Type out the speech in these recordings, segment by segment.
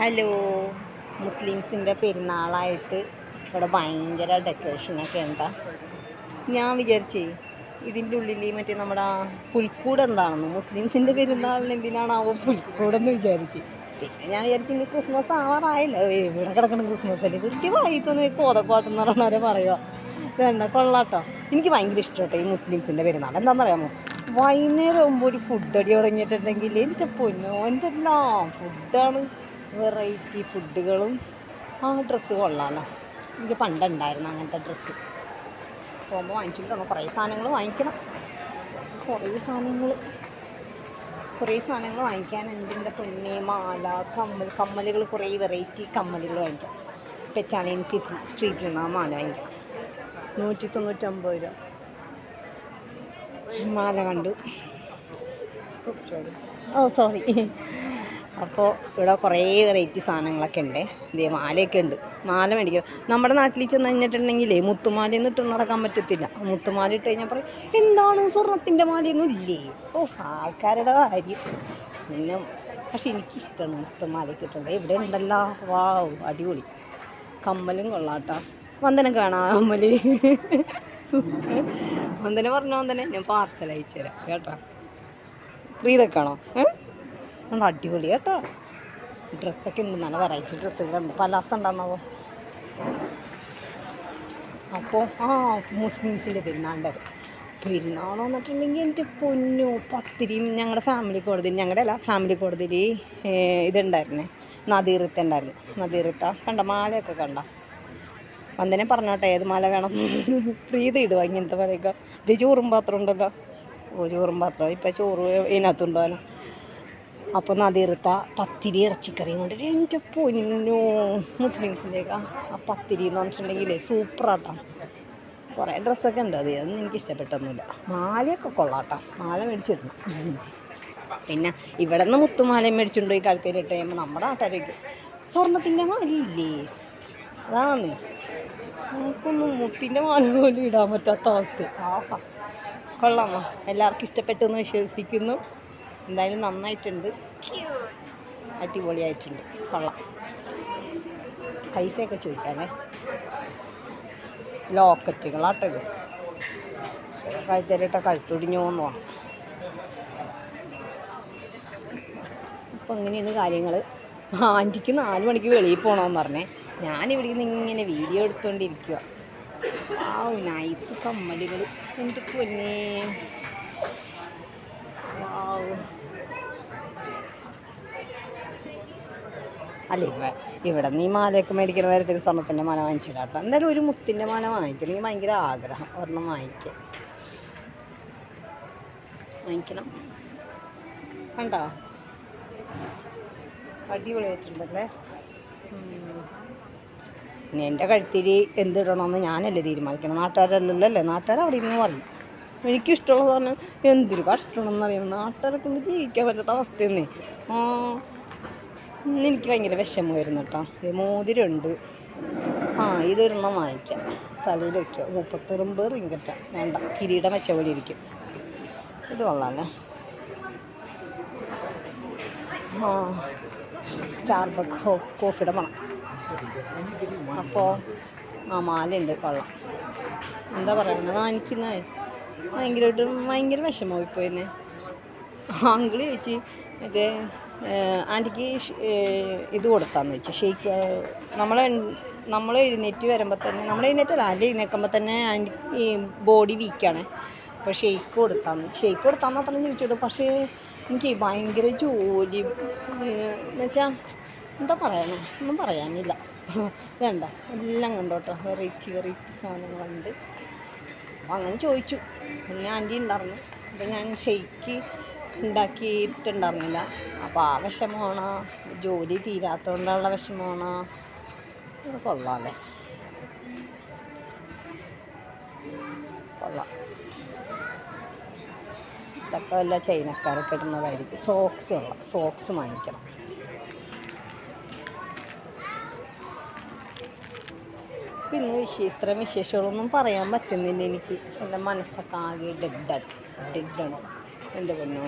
Hello. മുസ്ലിംസിന്റെ പെരുന്നാളായിട്ട് ഇവിടെ ഭയങ്കര ഡെക്കറേഷനൊക്കെ ഉണ്ടാ? ഞാൻ വിചാരിച്ചേ ഇതിന്റെ ഉള്ളിൽ മറ്റേ നമ്മുടെ പുൽക്കൂട് എന്താണെന്ന്. മുസ്ലിംസിന്റെ പെരുന്നാളിന് എന്തിനാണാവോ പുൽക്കൂടെന്ന് വിചാരിച്ച്. പിന്നെ ഞാൻ വിചാരിച്ചു ഇനി ക്രിസ്മസ് ആവാറായല്ലോ. ഇവിടെ കിടക്കുന്ന ക്രിസ്മസ് അല്ലേ? വെറുതെ വായിത്തൊന്ന് കോതക്കോട്ടെന്ന് പറഞ്ഞവരെ പറയുക വേണ്ട കൊള്ളാട്ടോ. എനിക്ക് ഭയങ്കര ഇഷ്ടമാട്ടോ ഈ മുസ്ലിംസിന്റെ പെരുന്നാൾ. എന്താണെന്നറിയാമോ? വൈകുന്നേരം ആകുമ്പോൾ ഒരു ഫുഡ് അടി തുടങ്ങിയിട്ടുണ്ടെങ്കിൽ എന്റെ പൊന്നോ എന്തെല്ലാം ഫുഡാണ് വെറൈറ്റി ഫുഡുകളും ആ ഡ്രസ്സ് കൊള്ളാമല്ലോ എനിക്ക് പണ്ടുണ്ടായിരുന്നു അങ്ങനത്തെ ഡ്രസ്സ്. പോകുമ്പോൾ വാങ്ങിച്ചിട്ടുണ്ടോ? കുറേ സാധനങ്ങൾ വാങ്ങിക്കണം. കുറേ സാധനങ്ങൾ. കുറേ സാധനങ്ങൾ വാങ്ങിക്കാനുണ്ട് എന്റെ പൊന്നെ മാല കമ്മൽ കമ്മലുകൾ കുറേ വെറൈറ്റി കമ്മലുകൾ വാങ്ങിക്കാം. പെറ്റാണിയൻ സ്ട്രീറ്റ് സ്ട്രീറ്റിലുള്ള മാല വാങ്ങിക്കാം. നൂറ്റി തൊണ്ണൂറ്റൊമ്പത് രൂപ. മാല കണ്ടു. ഓ സോറി അപ്പോൾ ഇവിടെ കുറേ വെറൈറ്റി സാധനങ്ങളൊക്കെ ഉണ്ട്. ഇതേ മാലയൊക്കെ ഉണ്ട്. മാല മേടിക്കണം നമ്മുടെ നാട്ടിൽ ചെന്ന് മുത്തുമാല മുത്തുമാലയൊന്നും ഇട്ട് നടക്കാൻ പറ്റത്തില്ല. മുത്തുമാല ഇട്ട് കഴിഞ്ഞാൽ പറയും എന്താണ് സ്വർണത്തിന്റെ മാലയൊന്നും ഇല്ലേ? ഓ ആൾക്കാരുടെ കാര്യം. പിന്നെ പക്ഷെ എനിക്കിഷ്ടമാണ് മുത്തുമാലയൊക്കെ ഇട്ടുണ്ട് ഇവിടെ ഉണ്ടല്ലോ. വാവ് അടിപൊളി. കമ്മലും കൊള്ളാട്ടോ. വന്ദനം കാണാം കമ്മൽ. വന്ദന പറഞ്ഞ വന്ദന? ഞാൻ പാർസൽ അയച്ചു തരാം കേട്ടോ പ്രീതൊക്കെയാണോ ഏഹ് നല്ല അടിപൊളി കേട്ടോ. ഡ്രസ്സൊക്കെ ഉണ്ട് നല്ല വെറൈറ്റി ഡ്രസ്സുകളുണ്ട് പലാസം ഉണ്ടാകുന്നാവോ അപ്പോൾ ആ മുസ്ലിംസിന്റെ പെരുന്നാളുണ്ട് പെരുന്നാൾ വന്നിട്ടുണ്ടെങ്കിൽ എന്റെ പൊന്നു പത്തിരിയും ഞങ്ങളുടെ ഫാമിലി കോടതിയിൽ ഞങ്ങളുടെ അല്ല ഫാമിലി കോടതിയിൽ ഇതുണ്ടായിരുന്നേ. നദീറിത്ത ഉണ്ടായിരുന്നു. നദീറിത്ത കണ്ട മാലയൊക്കെ കണ്ട. വന്ദനെ പറഞ്ഞോട്ടെ ഏത് മാല വേണം? പ്രീത ഇടുക ഇങ്ങനത്തെ പറയുക ഇത് ചോറും പാത്രം ഉണ്ടല്ലോ. ഓ ചോറും പാത്രം ഇപ്പം ചോറ് ഇതിനകത്തുണ്ടോ? അപ്പോൾ നദീർത്ത പത്തിരി ഇറച്ചിക്കറിയും കൊണ്ട് എന്റെ പൊന്നു മുസ്ലിംസിന്റെയൊക്കെ ആ പത്തിരി എന്ന് പറഞ്ഞിട്ടുണ്ടെങ്കിൽ സൂപ്പറാട്ടോ. കുറേ ഡ്രസ്സൊക്കെ ഉണ്ട് അത് അതൊന്നും എനിക്ക് ഇഷ്ടപ്പെട്ടൊന്നുമില്ല. മാലയൊക്കെ കൊള്ളാട്ടോ. മാല മേടിച്ചിടണം പിന്നെ ഇവിടെ നിന്ന് മുത്തുമാലയും മേടിച്ചുകൊണ്ട് പോയി കഴുത്തിലിട്ട് കഴിയുമ്പോൾ നമ്മുടെ നാട്ടുകാർക്ക് സ്വർണത്തിന്റെ മാലയില്ലേ? അതാണെന്നേ നമുക്കൊന്നും മുത്തിന്റെ മാല പോലും ഇടാൻ പറ്റാത്ത അവസ്ഥ ആഹാ. കൊള്ളാമോ? എല്ലാവർക്കും ഇഷ്ടപ്പെട്ടു എന്ന് വിശ്വസിക്കുന്നു. എന്തായാലും നന്നായിട്ടുണ്ട്. അടിപൊളിയായിട്ടുണ്ട്. കൊള്ളാം. പൈസയൊക്കെ ചോദിക്കാനേ. ലോക്കറ്റുകളാട്ടോ ഇത്. കഴുത്തരിട്ട കഴുത്തൊടിഞ്ഞു പോകുന്നു അപ്പോൾ അങ്ങനെയാണ് കാര്യങ്ങൾ ആന്റിക്ക് നാല് മണിക്ക് വെളിയിൽ പോകണമെന്ന് പറഞ്ഞേ. ഞാനിവിടെ നിന്ന് ഇങ്ങനെ വീഡിയോ എടുത്തുകൊണ്ടിരിക്കുക ആ നൈസ് കമ്മലുകൾ എന്റെ പൊന്നേ വാവ് അല്ല? ഇവ ഇവിടെ നീ മാലയൊക്കെ മേടിക്കുന്ന നേരത്തേക്ക് സ്വർണത്തിന്റെ മാല വാങ്ങിച്ചിടാട്ടോ എന്തായാലും ഒരു മുത്തിന്റെ മാല വാങ്ങിക്കണം എനിക്ക് ഭയങ്കര ആഗ്രഹം. ഒരെണ്ണം വാങ്ങിക്കാൻ വാങ്ങിക്കണം. കണ്ടോ? അടിപൊളിയായിട്ടുണ്ടല്ലേ. ഇനി എന്റെ കഴുത്തിൽ എന്തിടണമെന്ന് ഞാനല്ലേ തീരുമാനിക്കണം. നാട്ടുകാരല്ലല്ലേ. നാട്ടുകാർ അവിടെ ഇരുന്ന് പറയും. എനിക്കിഷ്ടമുള്ളതാണ് എന്തൊരു കഷ്ടമാണെന്ന് അറിയാം നാട്ടുകാരെ കൊണ്ട് ജീവിക്കാൻ പറ്റാത്ത അവസ്ഥയെന്നേ. ആ. എനിക്ക് ഭയങ്കര വിഷമം വരുന്നു കേട്ടോ. ഇത് മോതിരമുണ്ട്. ആ ഇതൊരെണ്ണം വാങ്ങിക്കാം. തലയിൽ വയ്ക്കുക മുപ്പത്തൊമ്പത് റിങ്കട്ട വേണ്ട. കിരീടം വെച്ച പോലെ ഇരിക്കും. ഇത് കൊള്ളാമല്ലേ ആ സ്റ്റാർ ബക്ക് കോഫിയുടെ മണം. അപ്പോൾ ആ മാലയുണ്ട്. കൊള്ളാം. എന്താ പറയുന്നത്? വാങ്ങിക്കുന്ന. ഭയങ്കരമായിട്ട് ഭയങ്കര വിഷമമായിപ്പോയിന്നെ. പോയിന്നെ അങ്കിൾ ചോദിച്ച് മറ്റേ ആന്റിക്ക് ഇത് കൊടുത്താന്ന് വെച്ചു. ഷെയ്ക്ക് നമ്മൾ നമ്മൾ എഴുന്നേറ്റ് വരുമ്പോൾ തന്നെ നമ്മൾ എഴുന്നേറ്റല്ല ആന്റി എഴുന്നേൽക്കുമ്പോൾ തന്നെ ആന്റി ഈ ബോഡി വീക്കാണ്. അപ്പോൾ ഷെയ്ക്ക് കൊടുത്താന്ന് ഷെയ്ക്ക് കൊടുത്താന്ന് മാത്രം ചോദിച്ചോട്ടു. പക്ഷേ എനിക്ക് ഭയങ്കര ജോലി എന്ന് വെച്ചാൽ എന്താ പറയണേ ഒന്നും പറയാനില്ല. വേണ്ട എല്ലാം കണ്ടോട്ടോ. വെറൈറ്റി വെറൈറ്റി സാധനങ്ങളുണ്ട്. അപ്പോൾ അങ്ങനെ ചോദിച്ചു. പിന്നെ ആന്റി ഉണ്ടായിരുന്നു അപ്പോൾ ഞാൻ ഷെയ്ക്ക് ഉണ്ടാക്കിയിട്ടുണ്ടായിരുന്നില്ല. അപ്പോൾ ആ വിഷമമാണ്. ജോലി തീരാത്തതുകൊണ്ടുള്ള വിഷമമാണ്. കൊള്ളാമല്ലേ? കൊള്ളാം. ഇതൊക്കെ വല്ല ചൈനക്കാരൊക്കെ ഇടുന്നതായിരിക്കും. സോക്സ് കൊള്ളാം സോക്സ് വാങ്ങിക്കണം. പിന്നെ വിശേ ഇത്ര വിശേഷങ്ങളൊന്നും പറയാൻ പറ്റുന്നില്ല എനിക്ക്. എന്റെ മനസ്സൊക്കെ ആകെ ഡെഡാണ് ഡെഡാണ് എന്റെ പൊന്നോ?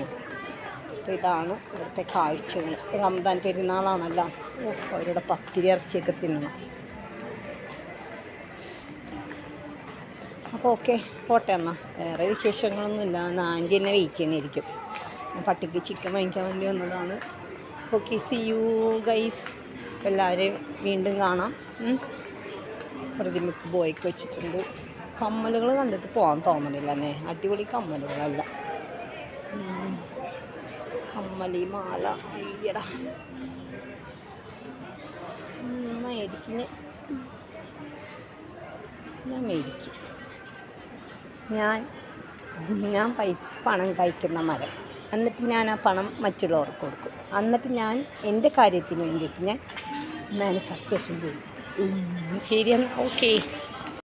അപ്പോൾ ഇതാണ് ഇവിടുത്തെ കാഴ്ചകൾ റംദാൻ പെരുന്നാളാണല്ലോ. ഓഹ് അവരുടെ പത്തിരി ഇറച്ചിയൊക്കെ തിന്നണം. അപ്പോൾ ഓക്കെ പോട്ടെ എന്നാൽ വേറെ വിശേഷങ്ങളൊന്നുമില്ല. എന്നാൽ ആന്റി എന്നെ വെയിറ്റ് ചെയ്യണമായിരിക്കും ഞാൻ പട്ടിക്ക് ചിക്കൻ വാങ്ങിക്കാൻ വേണ്ടി വന്നതാണ്. ഓക്കെ സി യു ഗൈസ് എല്ലാവരെയും വീണ്ടും കാണാം. പ്രതിമക്ക് ബോയ്ക്ക് വെച്ചിട്ടുണ്ട്. കമ്മലുകൾ കണ്ടിട്ട് പോകാൻ തോന്നണില്ല എന്നേ അടിപൊളി കമ്മലുകളല്ല. കമ്മലി മാല അയ്യടാ മേടിക്കും ഞാൻ. മേടിക്കും. ഞാൻ ഞാൻ പൈസ പണം കഴിക്കുന്ന മരം. എന്നിട്ട് ഞാൻ ആ പണം മറ്റുള്ളവർക്ക് കൊടുക്കും. എന്നിട്ട് ഞാൻ എന്റെ കാര്യത്തിന് വേണ്ടിയിട്ട് ഞാൻ മാനിഫെസ്റ്റേഷൻ ചെയ്യും. ശരിയെന്നാൽ ശരിയെന്നാ. ഓക്കെ